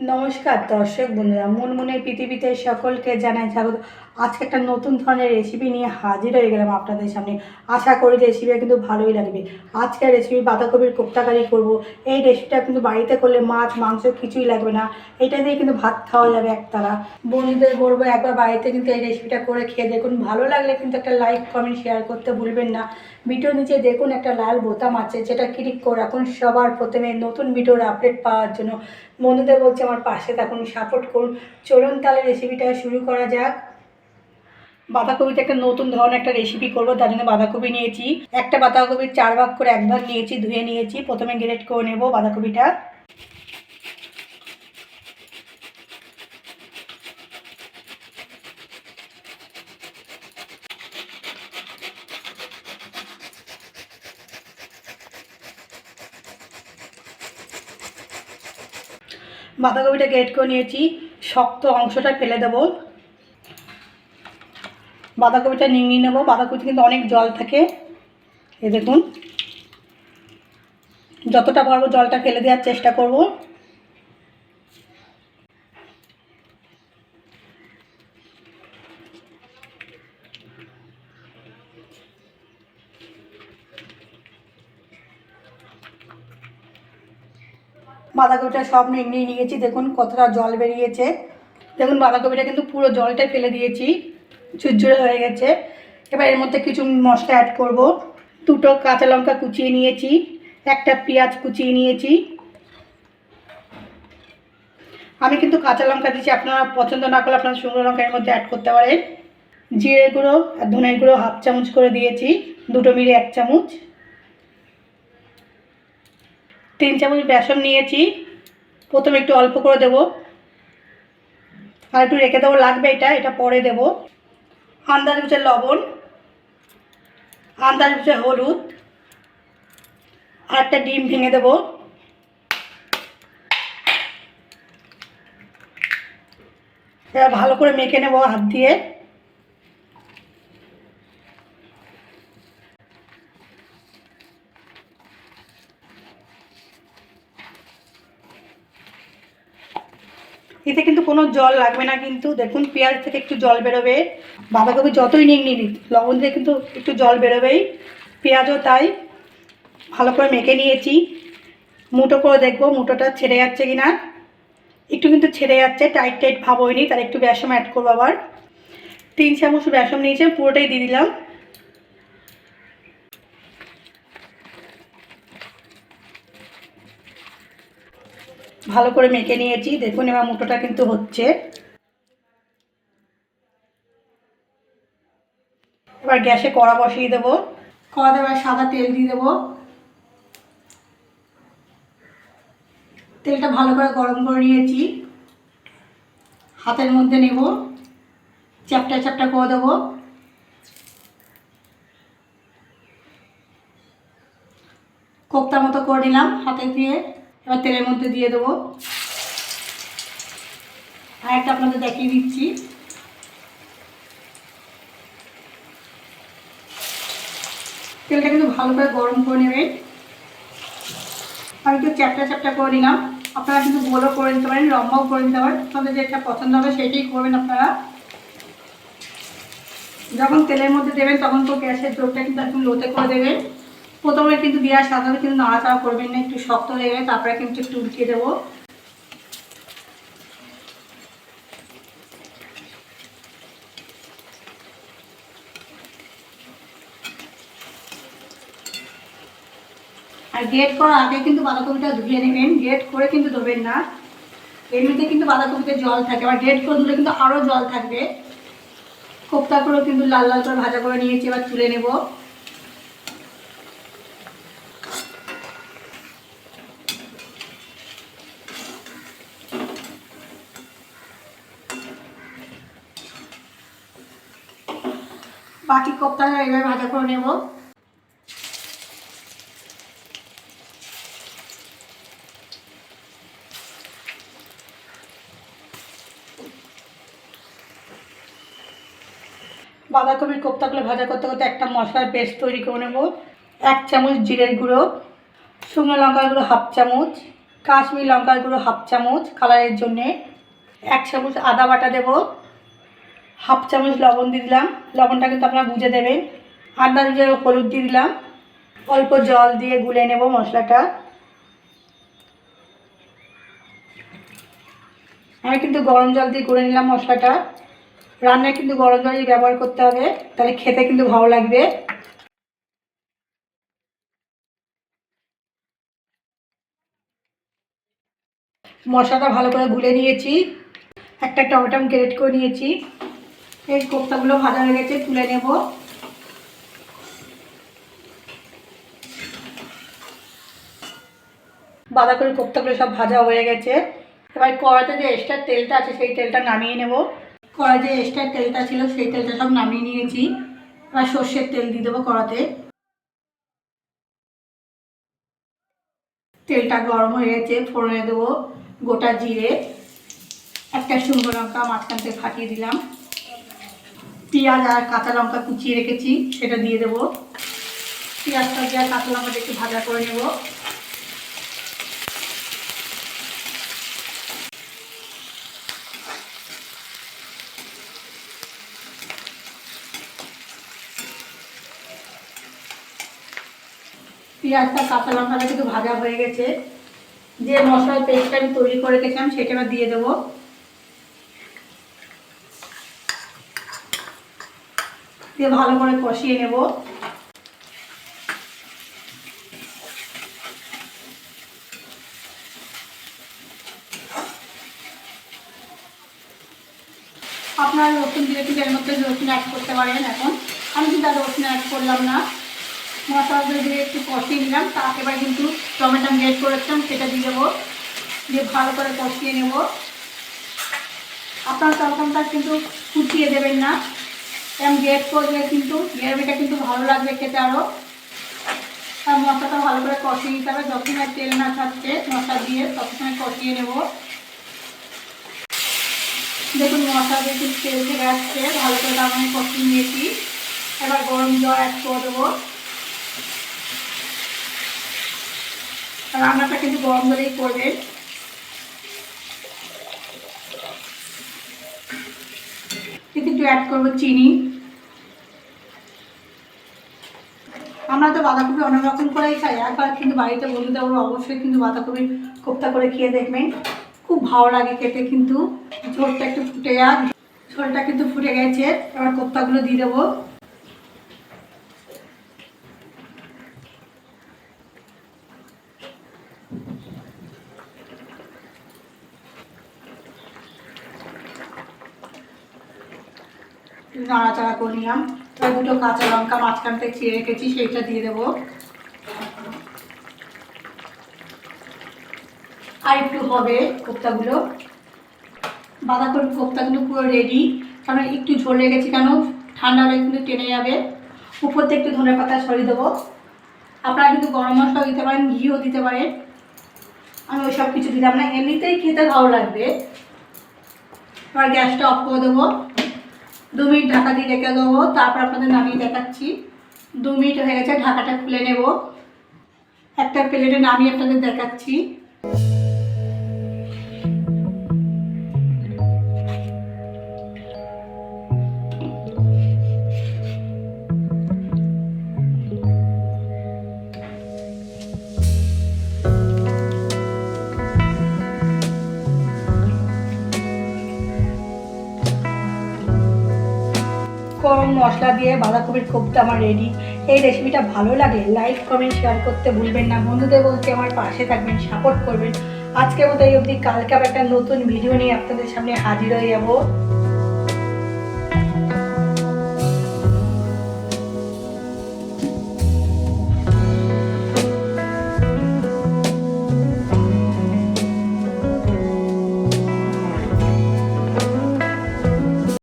নমস্কার দর্শক বন্ধুরা মুনমুনের পৃথিবীতে সকলকে জানাই স্বাগত। আজকে একটা নতুন ধরনের রেসিপি নিয়ে হাজির হয়ে গেলাম আপনাদের সামনে। আশা করি রেসিপিটা কিন্তু ভালোই লাগবে। আজকে রেসিপি বাঁধাকপির কোপ্তাকারি করব। এই রেসিপিটা কিন্তু বাড়িতে করলে মাছ, মাংস কিছুই লাগবে না। এটা দিয়ে কিন্তু ভাত খাওয়া যাবে একতারা বন্ধুদের বলব একবার বাড়িতে কিন্তু এই রেসিপিটা করে খেয়ে দেখুন। ভালো লাগলে কিন্তু একটা লাইক কমেন্ট শেয়ার করতে ভুলবেন না। ভিডিও নিচে দেখুন একটা লাল বোতাম আছে, যেটা ক্লিক করে রাখুন সবার প্রথমে নতুন ভিডিওর আপডেট পাওয়ার জন্য। বন্ধুদের বলছে আমার পাশে থাকুন সাপোর্ট করুন। চলুন তাহলে রেসিপিটা শুরু করা যাক। বাঁধাকপিতে একটা নতুন ধরনের একটা রেসিপি করব, তার জন্য বাঁধাকপি নিয়েছি। একটা বাঁধাকপির চার ভাগ করে এক ভাগ নিয়েছি, ধুয়ে নিয়েছি। প্রথমে গ্রেট করে নেব বাঁধাকপিটা। বাঁধাকপিটা গ্রেট করে নিয়েছি, শক্ত অংশটা ফেলে দেবো। বাঁধাকপিটা নিয়ে নেব। বাঁধাকপিতে কিন্তু অনেক জল থাকে। এ দেখুন। যতটা পারব জলটা ফেলে দেওয়ার চেষ্টা করব। বাঁধাকপিটা সব নিয়ে নিয়েছি। দেখুন কতটা জল বেরিয়েছে। দেখুন বাঁধাকপিটা কিন্তু পুরো জলটা ফেলে দিয়েছি। ঝুরঝুরে হয়ে গেছে। এবার এর মধ্যে কিছু মশলা অ্যাড করব। দুটো কাঁচা লঙ্কা কুচিয়ে নিয়েছি, একটা পেঁয়াজ কুচিয়ে নিয়েছি। আমি কিন্তু কাঁচা লঙ্কা দিচ্ছি আপনারা পছন্দ না করলে আপনারা শুকনো লঙ্কা এর মধ্যে অ্যাড করতে পারেন। জিরে গুঁড়ো আর ধনের গুঁড়ো হাফ চামচ করে দিয়েছি, দুটো মিলে এক চামচ। তিন চামচ বেসন নিয়েছি, প্রথমে একটু অল্প করে দেবো। আর একটু রেখে দেবো, লাগবে এটা এটা পরে দেবো। আন্দাজ বুঝে লবণ আন্দাজ বুঝে হলুদ আর একটা ডিম ভেঙে দেবো। এবার ভালো করে মেখে নেব হাত দিয়ে। এতে কিন্তু কোনো জল লাগবে না কিন্তু। দেখুন, পেঁয়াজ থেকে একটু জল বেরোবে। বাঁধাকপি যতই নিয়ে নিই লবণ দিয়ে কিন্তু একটু জল বেরোবেই। পেঁয়াজও তাই। ভালো করে মেখে নিয়েছি। মুটো করে দেখব মুটোটা ছেড়ে যাচ্ছে কি না একটু কিন্তু ছেড়ে যাচ্ছে টাইট টাইট ভাব হয়নি তার একটু বেসম অ্যাড করব আবার। তিন চামচ বেসম নিয়েছে পুরোটাই দিয়ে দিলাম। ভালো করে মেখে নিয়েছি। দেখুন এবার মুটোটা কিন্তু হচ্ছে। এবার গ্যাসে কড়া বসিয়ে দেবো। কড়াতে এবার সাদা তেল দিয়ে দেবো। তেলটা ভালো করে গরম করে নিয়েছি। হাতের মধ্যে নেব। চ্যাপটা চ্যাপটা করে দেবো। কোপ্তা মতো করে নিলাম হাতে দিয়ে। এবার তেলের মধ্যে দিয়ে দেবো। আর একটা আপনাদের দেখিয়ে দিচ্ছি। তেলটা কিন্তু ভালো করে গরম করে নেবেন। আমি একটু চ্যাপটা চ্যাপটা করে নিলাম। আপনারা কিন্তু গোলও করে নিতে পারেন, লম্বাও করে নিতে পারেন। আপনাদের যেটা পছন্দ হবে সেটাই করবেন আপনারা। যখন তেলের মধ্যে দেবেন, তখন তো গ্যাসের জোরটা কিন্তু একদম লোতে করে দেবেন। প্রথমে কিন্তু সাথে সাথে কিন্তু নাড়াচাড়া করবেন না, একটু শক্ত হয়ে গেলে তারপরে কিন্তু একটু উল্টিয়ে দেবো। আর গ্রেট করার আগে কিন্তু বাঁধাকপিটা ধুয়ে নেবেন। গ্রেট করে কিন্তু ধোবেন না। এমনিতে কিন্তু বাঁধাকপিতে জল থাকে। আবার গ্রেট করে ধুলে কিন্তু আরও জল থাকবে। কোপ্তা করেও কিন্তু লাল লাল করে ভাজা করে নিয়েছি, এবার তুলে নেব। বাকি কোপ্তা এবার ভাজা করে নেব। বাঁধাকপির কোপ্তাগুলো ভাজা করতে করতে একটা মশলার পেস্ট তৈরি করে নেব। এক চামচ জিরের গুঁড়ো, শুকনো লঙ্কার গুঁড়ো হাফ চামচ, কাশ্মীর লঙ্কার গুঁড়ো হাফ চামচ কালারের জন্যে। এক চামচ আদা বাটা দেব, হাফ চামচ লবণ দিয়ে দিলাম। লবণটা কিন্তু আপনারা বুঝে দেবেন। আদা দিয়ে হলুদ দিয়ে দিলাম। অল্প জল দিয়ে গুলে নেব মশলাটা। আমি কিন্তু গরম জল দিয়ে গুলে নিলাম মশলাটা। রান্নায় কিন্তু গরম জলই ব্যবহার করতে হবে, তাহলে খেতে কিন্তু ভালো লাগবে। মশলাটা ভালো করে গুলে নিয়েছি, একটা টমেটো গ্রেট করে নিয়েছি। এই কোপ্তাগুলো ভাজা হয়ে গেছে, তুলে নেব। বাঁধাকপি কোপ্তাগুলো সব ভাজা হয়ে গেছে। এবার কড়াতে যে এক্সট্রা তেলটা আছে, সেই তেলটা নামিয়ে নেব। কড়াই যে এক্সট্রা তেলটা ছিল, সেই তেলটা সব নামিয়ে নিয়েছি। এবার সর্ষের তেল দিয়ে দেবো কড়াতে। তেলটা গরম হয়ে গেছে, ফোড়নে দেবো গোটা জিরে। একটা শুকনো লঙ্কা মাঝখান থেকে ফাটিয়ে দিলাম। পেঁয়াজ আর কাঁচা লঙ্কা কুচিয়ে রেখেছি, সেটা দিয়ে দেবো। পেঁয়াজটা দিয়ে আর কাঁচা লঙ্কাটা একটু ভাজা করে নেব। পেঁয়াজটা কাঁচা লঙ্কাটা কিন্তু ভাজা হয়ে গেছে। যে মশলার পেস্টটা আমি তৈরি করে রেখেছিলাম, সেটা এবার দিয়ে দেবো। দিয়ে ভালো করে কষিয়ে নেব। আপনারা রসুন দিলে কিন্তু এর মধ্যে রসুন অ্যাড করতে পারেন এখন। আমি কিন্তু আর রসুন অ্যাড করলাম না। মশলাগুলো দিয়ে একটু কষিয়ে নিলাম। তা এবার কিন্তু টমেটো আমি গ্রেট করেছিলাম সেটা দিয়ে দেবো। দিয়ে ভালো করে কষিয়ে নেব। আপনার টমেটোটা কিন্তু কুচিয়ে দেবেন না। এরকম গ্রেট করলে কিন্তু গ্রেভিটা কিন্তু ভালো লাগবে খেতে আরও আর মশলাটা ভালো করে কষিয়ে নিতে হবে। আর তেল না থাকছে মশলা দিয়ে, ততক্ষণে কষিয়ে নেব। দেখুন মশলা দিয়ে কিন্তু তেল থেকে আসছে। ভালো করে তার মানে কষিয়ে নিয়েছি। এবার গরম জল অ্যাড করে দেবো। রান্নাটা কিন্তু গরম জলেই কিন্তু একটু অ্যাড করব চিনি। আমরা তো বাঁধাকপি অনেক রকম করেই খাই, একবার কিন্তু বাড়িতে বন্ধুদের বলব, অবশ্যই কিন্তু বাঁধাকপি কোপ্তা করে খেয়ে দেখবেন। খুব ভালো লাগে খেতে কিন্তু। ঝোলটা একটু ফুটে যাক। ঝোলটা কিন্তু ফুটে গেছে, এবার কোপ্তাগুলো দিয়ে দেবো। নাড়াচাড়া করে নিলাম। এবার দুটো কাঁচা লঙ্কা মাঝখান থেকে চিড়ে রেখেছি, সেইটা দিয়ে দেবো। আর একটু হবে কোপ্তাগুলো। বাঁধাকপি কোপ্তাগুলো পুরো রেডি কারণ একটু ঝোল লেগেছে কেন? ঠান্ডা হলে কিন্তু টেনে যাবে। উপর থেকে একটু ধনে পাতা সরিয়ে দেবো। আপনারা কিন্তু গরম মশলাও দিতে পারেন, ঘিও দিতে পারেন। আমি ওই সব কিছু দিলাম না। এমনিতেই খেতে ভালো লাগবে। এবার গ্যাসটা অফ করে দেবো। দু মিনিট ঢাকা দিয়ে রেখে দেবো। তারপর আপনাদের নামিয়ে দেখাচ্ছি। দু মিনিট হয়ে গেছে, ঢাকাটা খুলে নেব। একটা প্লেটে নামিয়ে আপনাদের দেখাচ্ছি। কম মশলা দিয়ে বাঁধাকপির কোপ্তা আমার রেডি এই রেসিপিটা ভালো লাগে লাইক কমেন্ট শেয়ার করতে ভুলবেন না। বন্ধুদের বলতে আমার পাশে থাকবেন সাপোর্ট করবেন। আজকের মতো এই অবধি, কালকে একটা নতুন ভিডিও নিয়ে আপনাদের সামনে হাজির হয়ে যাব।